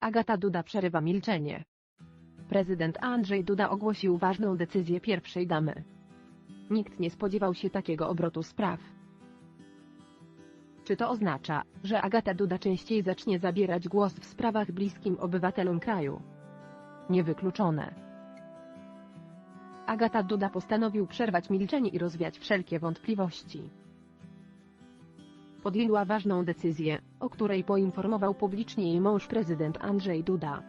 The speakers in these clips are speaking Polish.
Agata Duda przerywa milczenie. Prezydent Andrzej Duda ogłosił ważną decyzję pierwszej damy. Nikt nie spodziewał się takiego obrotu spraw. Czy to oznacza, że Agata Duda częściej zacznie zabierać głos w sprawach bliskim obywatelom kraju? Niewykluczone. Agata Duda postanowił przerwać milczenie i rozwiać wszelkie wątpliwości. Podjęła ważną decyzję, o której poinformował publicznie jej mąż prezydent Andrzej Duda.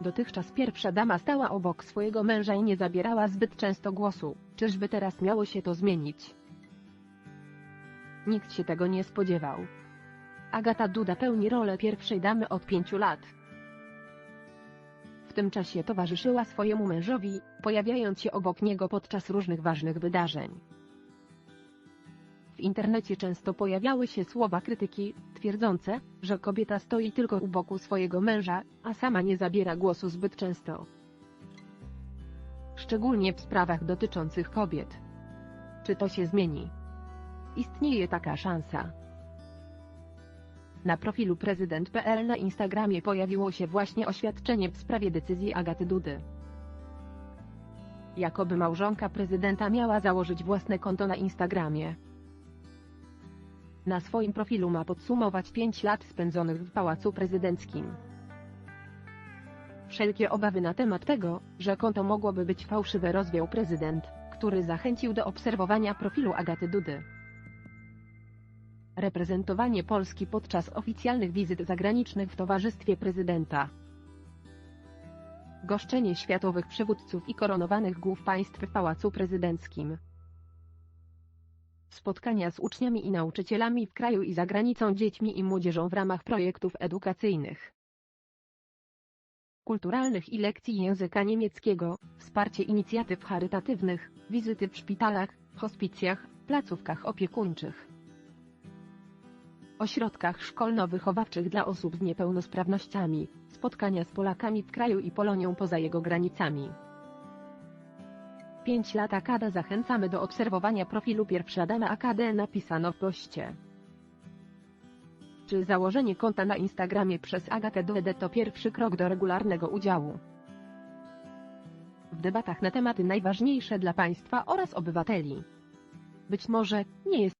Dotychczas pierwsza dama stała obok swojego męża i nie zabierała zbyt często głosu. Czyżby teraz miało się to zmienić? Nikt się tego nie spodziewał. Agata Duda pełni rolę pierwszej damy od pięciu lat. W tym czasie towarzyszyła swojemu mężowi, pojawiając się obok niego podczas różnych ważnych wydarzeń. W internecie często pojawiały się słowa krytyki, twierdzące, że kobieta stoi tylko u boku swojego męża, a sama nie zabiera głosu zbyt często. Szczególnie w sprawach dotyczących kobiet. Czy to się zmieni? Istnieje taka szansa. Na profilu prezydent.pl na Instagramie pojawiło się właśnie oświadczenie w sprawie decyzji Agaty Dudy. Jakoby małżonka prezydenta miała założyć własne konto na Instagramie. Na swoim profilu ma podsumować 5 lat spędzonych w Pałacu Prezydenckim. Wszelkie obawy na temat tego, że konto mogłoby być fałszywe rozwiał prezydent, który zachęcił do obserwowania profilu Agaty Dudy. Reprezentowanie Polski podczas oficjalnych wizyt zagranicznych w towarzystwie prezydenta. Goszczenie światowych przywódców i koronowanych głów państw w Pałacu Prezydenckim. Spotkania z uczniami i nauczycielami w kraju i za granicą dziećmi i młodzieżą w ramach projektów edukacyjnych, kulturalnych i lekcji języka niemieckiego, wsparcie inicjatyw charytatywnych, wizyty w szpitalach, hospicjach, placówkach opiekuńczych, ośrodkach szkolno-wychowawczych dla osób z niepełnosprawnościami, spotkania z Polakami w kraju i Polonią poza jego granicami. 5 lat AKD zachęcamy do obserwowania profilu pierwsza dama AKD napisano w poście. Czy założenie konta na Instagramie przez Agatę Dudę to pierwszy krok do regularnego udziału w debatach na tematy najważniejsze dla państwa oraz obywateli? Być może nie jest